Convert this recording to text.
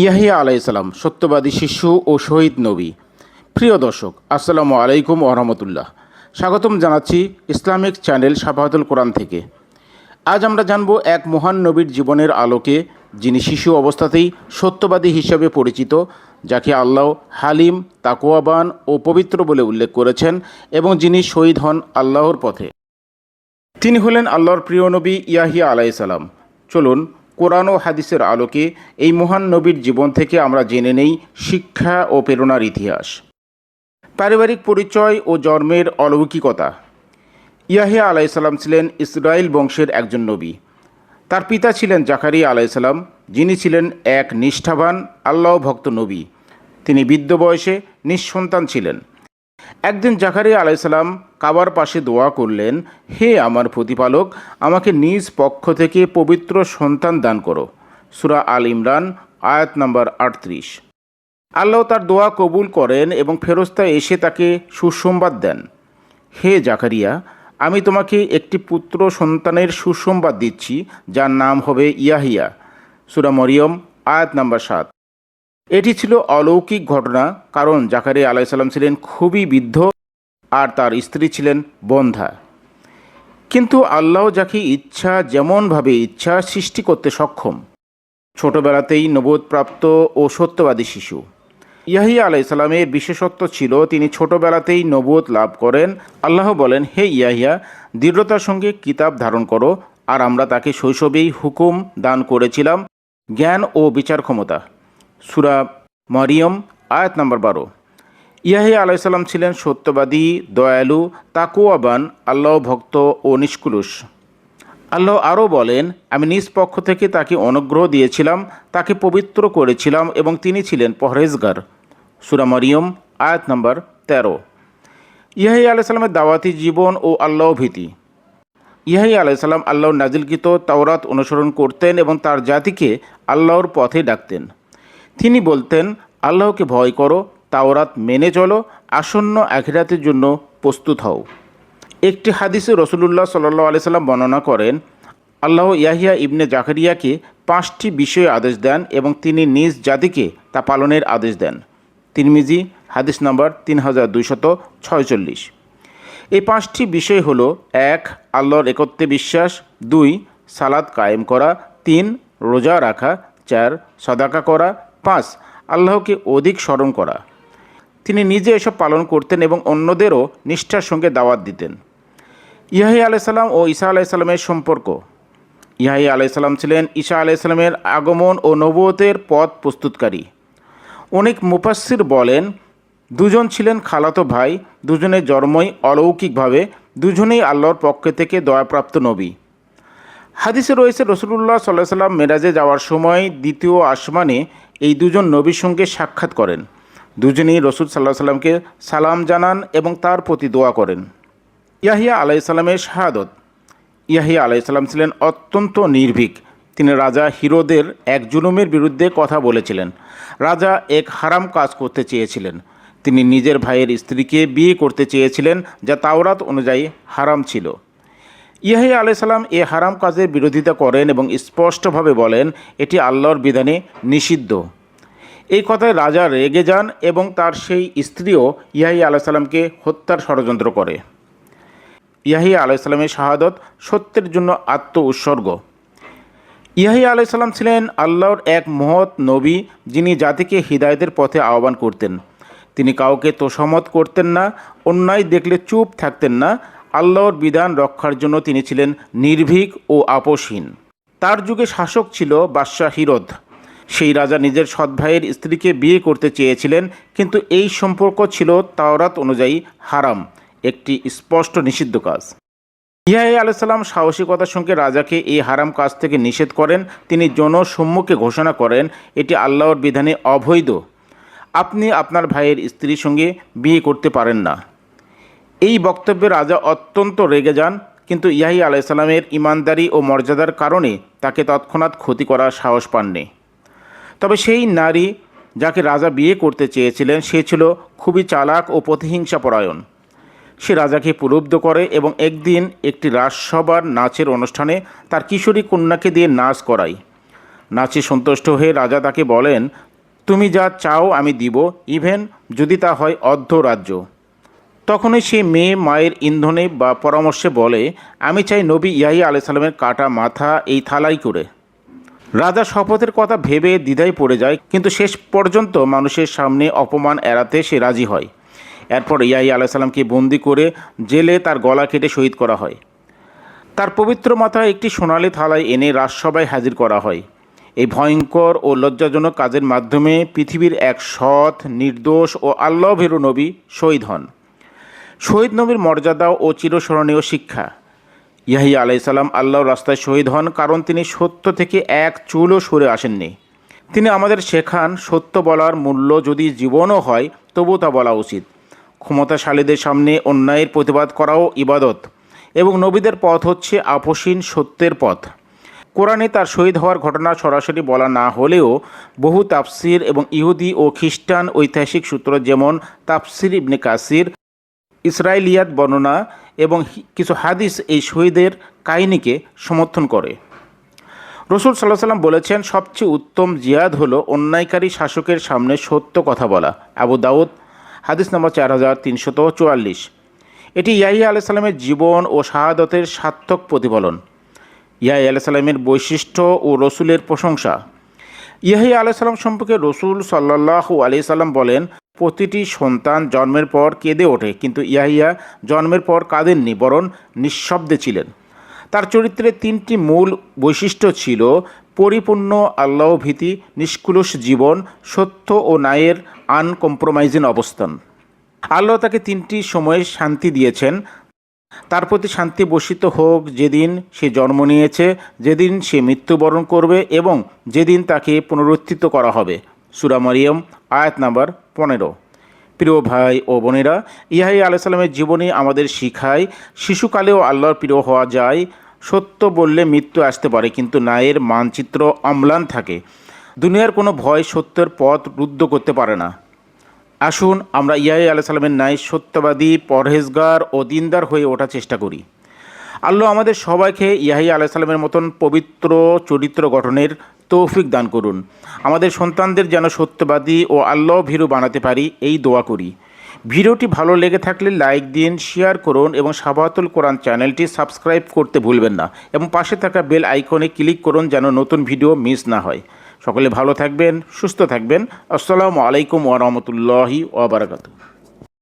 ইয়াহিয়া আলাইসালাম সত্যবাদী শিশু ও শহীদ নবী। প্রিয় দর্শক, আসসালামু আলাইকুম ওরহমতুল্লাহ স্বাগতম জানাচ্ছি ইসলামিক চ্যানেল সাফাহাতুল কোরআন থেকে। আজ আমরা জানব এক মহান নবীর জীবনের আলোকে যিনি শিশু অবস্থাতেই সত্যবাদী হিসেবে পরিচিত, যাকে আল্লাহ হালিম তাকুয়াবান ও পবিত্র বলে উল্লেখ করেছেন এবং যিনি শহীদ হন আল্লাহর পথে। তিনি হলেন আল্লাহর প্রিয় নবী ইয়াহিয়া আলাইসালাম চলুন কোরআন ও হাদিসের আলোকে এই মহান নবীর জীবন থেকে আমরা জেনে নেই শিক্ষা ও প্রেরণার ইতিহাস। পারিবারিক পরিচয় ও জন্মের অলৌকিকতা। ইয়াহিয়া আলাইসাল্লাম ছিলেন ইসরায়েল বংশের একজন নবী। তার পিতা ছিলেন জাকারিয়া আলাইসাল্লাম যিনি ছিলেন এক নিষ্ঠাবান আল্লাহ ভক্ত নবী। তিনি বৃদ্ধ বয়সে নিঃসন্তান ছিলেন। একদিন জাকারিয়া আলাইসাল্লাম কাবার পাশে দোয়া করলেন, হে আমার প্রতিপালক, আমাকে নিজ পক্ষ থেকে পবিত্র সন্তান দান করো। সুরা আল ইমরান, আয়াত নম্বর আটত্রিশ। আল্লাহ তার দোয়া কবুল করেন এবং ফেরস্তা এসে তাকে সুসংবাদ দেন। হে জাকারিয়া, আমি তোমাকে একটি পুত্র সন্তানের সুসংবাদ দিচ্ছি, যার নাম হবে ইয়াহিয়া। সুরা মরিয়ম, আয়াত নাম্বার সাত। এটি ছিল অলৌকিক ঘটনা, কারণ জাকারিয়া আলাইসাল্লাম ছিলেন খুবই বৃদ্ধ আর তার স্ত্রী ছিলেন বন্ধা। কিন্তু আল্লাহ যাকে ইচ্ছা যেমনভাবে ইচ্ছা সৃষ্টি করতে সক্ষম। ছোটবেলাতেই নবোধপ্রাপ্ত ও সত্যবাদী শিশু। ইয়াহিয়া আলাইসাল্লামের বিশেষত্ব ছিল, তিনি ছোটবেলাতেই নবোধ লাভ করেন। আল্লাহ বলেন, হে ইয়াহিয়া, দৃঢ়তার সঙ্গে কিতাব ধারণ করো, আর আমরা তাকে শৈশবেই হুকুম দান করেছিলাম, জ্ঞান ও বিচার ক্ষমতা। সুরা মরিয়ম, আয়াত নম্বর বারো। ইয়াহিয়া আলাইসাল্লাম ছিলেন সত্যবাদী, দয়ালু তাকুয়াবান আল্লাহ ভক্ত ও নিষ্কুলুষ। আল্লাহ আরও বলেন, আমি নিজ পক্ষ থেকে তাকে অনুগ্রহ দিয়েছিলাম, তাকে পবিত্র করেছিলাম এবং তিনি ছিলেন পহরেজগার সুরা মরিয়ম, আয়াত নম্বর তেরো। ইয়াহিয়া আলাইসাল্লামের দাওয়াতি জীবন ও আল্লাহ ভীতি। ইয়াহিয়া আলাইসাল্লাম আল্লাহর নাজিলকৃত তাওরাত অনুসরণ করতেন এবং তার জাতিকে আল্লাহর পথে ডাকতেন। তিনি বলতেন, আল্লাহকে ভয় করো, তাওরাত মেনে চলো, আসন্ন আখিরাতের জন্য প্রস্তুত হও। একটি হাদিসে রসুলুল্লাহ সাল্লাহ আলিয়াল্লাম বর্ণনা করেন, আল্লাহ ইয়াহিয়া ইবনে জাকারিয়াকে পাঁচটি বিষয়ে আদেশ দেন এবং তিনি নিজ জাতিকে তা পালনের আদেশ দেন। তিরমিজি, হাদিস নম্বর তিন হাজার দুইশত ছয়চল্লিশ। এই পাঁচটি বিষয় হলো, এক, আল্লাহর একত্রে বিশ্বাস, দুই সালাদ কায়েম করা, তিন, রোজা রাখা, চার, সদাকা করা পাঁচ, আল্লাহকে অধিক স্মরণ করা। তিনি নিজে এসব পালন করতেন এবং অন্যদেরও নিষ্ঠার সঙ্গে দাওয়াত দিতেন। ইয়াহি আলাইসাল্লাম ও ঈসা আলাইসাল্লামের সম্পর্ক। ইয়াহি আলাইসাল্লাম ছিলেন ঈসা আলাইসাল্লামের আগমন ও নবতের পথ প্রস্তুতকারী। অনেক মুফাসির বলেন, দুজন ছিলেন খালাতো ভাই, দুজনের জন্মই অলৌকিকভাবে, দুজনেই আল্লাহর পক্ষ থেকে দয়াপ্রাপ্ত নবী। হাদিসে রয়েছে রসুল্লাহ সাল্লাহ সাল্লাম মেরাজে যাওয়ার সময় দ্বিতীয় আসমানে এই দুজন নবীর সঙ্গে সাক্ষাৎ করেন। দুজনেই রসুল সাল্লাহ সাল্লামকে সালাম জানান এবং তার প্রতি দোয়া করেন। ইয়াহিয়া আলাইসাল্লামের শাহাদত। ইয়াহিয়া আলাইসাল্লাম ছিলেন অত্যন্ত নির্ভীক। তিনি রাজা হিরোদের এক জুলুমের বিরুদ্ধে কথা বলেছিলেন। রাজা এক হারাম কাজ করতে চেয়েছিলেন। তিনি নিজের ভাইয়ের স্ত্রীকে বিয়ে করতে চেয়েছিলেন যা তাওরাত অনুযায়ী হারাম ছিল। ইয়াহিয়া আলাইসাল্লাম এ হারাম কাজের বিরোধিতা করেন এবং স্পষ্টভাবে বলেন, এটি আল্লাহর বিধানে নিষিদ্ধ। এই কথায় রাজা রেগে যান এবং তার সেই স্ত্রীও ইয়াহিয়া আলাইসাল্লামকে হত্যার ষড়যন্ত্র করে। ইয়াহিয়া আলাইসাল্লামের শাহাদত সত্যের জন্য আত্ম উৎসর্গ। ইয়াহিয়া আলাইসাল্লাম ছিলেন আল্লাহর এক মহৎ নবী, যিনি জাতিকে হৃদায়তের পথে আহ্বান করতেন। তিনি কাউকে তোষামত করতেন না, অন্যায় দেখলে চুপ থাকতেন না আল্লাহর বিধান রক্ষার জন্য তিনি ছিলেন নির্ভীক ও আপোষহীন। তার যুগে শাসক ছিল বাদশাহ হিরোদ। সেই রাজা নিজের সৎ ভাইয়ের স্ত্রীকে বিয়ে করতে চেয়েছিলেন, কিন্তু এই সম্পর্ক ছিল তাওরাত অনুযায়ী হারাম, একটি স্পষ্ট নিষিদ্ধ কাজ। ইয়াহি আলাইসাল্লাম সাহসিকতার সঙ্গে রাজাকে এই হারাম কাজ থেকে নিষেধ করেন। তিনি জনসম্মুখে ঘোষণা করেন, এটি আল্লাহর বিধানে অবৈধ। আপনি আপনার ভাইয়ের স্ত্রীর সঙ্গে বিয়ে করতে পারেন না। এই বক্তব্যে রাজা অত্যন্ত রেগে যান, কিন্তু ইয়াহি আলাইসাল্লামের ইমানদারি ও মর্যাদার কারণে তাকে তৎক্ষণাৎ ক্ষতি করার সাহস পাননি। তবে সেই নারী যাকে রাজা বিয়ে করতে চেয়েছিলেন, সে ছিল খুবই চালাক ও প্রতিহিংসা পরায়ণ সে রাজাকে প্রলুব্ধ করে এবং একদিন একটি রাজসভার নাচের অনুষ্ঠানে তার কিশোরী কন্যাকে দিয়ে নাচ করায়। নাচে সন্তুষ্ট হয়ে রাজা তাকে বলেন, তুমি যা চাও আমি দিব, ইভেন যদি তা হয় অর্ধ রাজ্য। তখনই সে মেয়ে মায়ের ইন্ধনে বা পরামর্শে বলে, আমি চাই নবী ইয়াহি আলাইসাল্লামের কাটা মাথা এই থালাই করে। রাজা শপথের কথা ভেবে দ্বিধায় পড়ে যায়, কিন্তু শেষ পর্যন্ত মানুষের সামনে অপমান এড়াতে সে রাজি হয়। এরপর ইয়াহি আলাইসাল্লামকে বন্দি করে জেলে তার গলা কেটে শহীদ করা হয়। তার পবিত্র মাথায় একটি সোনালি থালায় এনে রাজসভায় হাজির করা হয়। এই ভয়ঙ্কর ও লজ্জাজনক কাজের মাধ্যমে পৃথিবীর এক সৎ, নির্দোষ ও আল্লাহ ভেরু নবী শহীদ হন। শহীদ নবীর মর্যাদা ও চিরস্মরণীয় শিক্ষা। ইয়াহিয়া আলাইসাল্লাম আল্লাহর রাস্তায় শহীদ হন কারণ তিনি সত্য থেকে এক চুলও সরে আসেননি। তিনি আমাদের শেখান, সত্য বলার মূল্য যদি জীবনও হয় তবু তা বলা উচিত। ক্ষমতাশালীদের সামনে অন্যায়ের প্রতিবাদ করাও ইবাদত এবং নবীদের পথ হচ্ছে আপসীন সত্যের পথ। কোরআনে তার শহীদ হওয়ার ঘটনা সরাসরি বলা না হলেও বহু তাফসির এবং ইহুদি ও খ্রিস্টান ঐতিহাসিক সূত্র যেমন তাফসির ইবনে কাসির ইসরায়েলিয়াত বর্ণনা এবং কিছু হাদিস এই শহীদের কাহিনীকে সমর্থন করে। রসুল সাল্লাহ সাল্লাম বলেছেন, সবচেয়ে উত্তম জিয়াদ হলো অন্যায়কারী শাসকের সামনে সত্য কথা বলা। আবু দাউদ, হাদিস নম্বর চার হাজার তিনশত চুয়াল্লিশ। এটি ইয়াহিয়া আলাহ সাল্লামের জীবন ও শাহাদতের সার্থক প্রতিফলন। ইয়াহিয়া আলাহ সাল্লামের বৈশিষ্ট্য ও রসুলের প্রশংসা। ইয়াহিয়া আলাহ সাল্লাম সম্পর্কে রসুল সাল্লাহ আলি সাল্লাম বলেন প্রতিটি সন্তান জন্মের পর কেঁদে ওঠে, কিন্তু ইয়াহিয়া জন্মের পর কাঁদেননি, বরং নিঃশব্দে ছিলেন। তার চরিত্রে তিনটি মূল বৈশিষ্ট্য ছিল পরিপূর্ণ আল্লাহ ভীতি নিষ্কুলস জীবন, সত্য ও ন্যায়ের আনকম্প্রোমাইজিং অবস্থান। আল্লাহ তাকে তিনটি সময়ে শান্তি দিয়েছেন। তার প্রতি শান্তি বর্ষিত হোক, যেদিন সে জন্ম নিয়েছে, যেদিন সে মৃত্যুবরণ করবে এবং যেদিন তাকে পুনরুত্থিত করা হবে। সুরা মারিয়ম, আয়াত নাম্বার পনেরো। প্রিয় ভাই ও বোনেরা, ইহাই আলাইসাল্লামের জীবনী আমাদের শিখায়, শিশুকালেও আল্লাহর প্রিয় হওয়া যায়, সত্য বললে মৃত্যু আসতে পারে, কিন্তু ন্যায়ের মানচিত্র অম্লান থাকে। দুনিয়ার কোনো ভয় সত্যের পথ রুদ্ধ করতে পারে না। আসুন আমরা ইয়াই আলাহ সাল্লামের ন্যায় সত্যবাদী পরহেজগার ও দিনদার হয়ে ওঠার চেষ্টা করি। আল্লাহ আমাদের সবাইকে ইয়াহি আলাইসাল্লামের মতন পবিত্র চরিত্র গঠনের তৌফিক দান করুন। আমাদের সন্তানদের যেন সত্যবাদী ও আল্লাহ ভীরু বানাতে পারি, এই দোয়া করি। ভিডিওটি ভালো লেগে থাকলে লাইক দিন, শেয়ার করুন এবং সাবাতুল কোরআন চ্যানেলটি সাবস্ক্রাইব করতে ভুলবেন না এবং পাশে থাকা বেল আইকনে ক্লিক করুন যেন নতুন ভিডিও মিস না হয়। সকলে ভালো থাকবেন, সুস্থ থাকবেন। আসসালামু আলাইকুম ওরহমতুল্লাহি ওবরাকাতু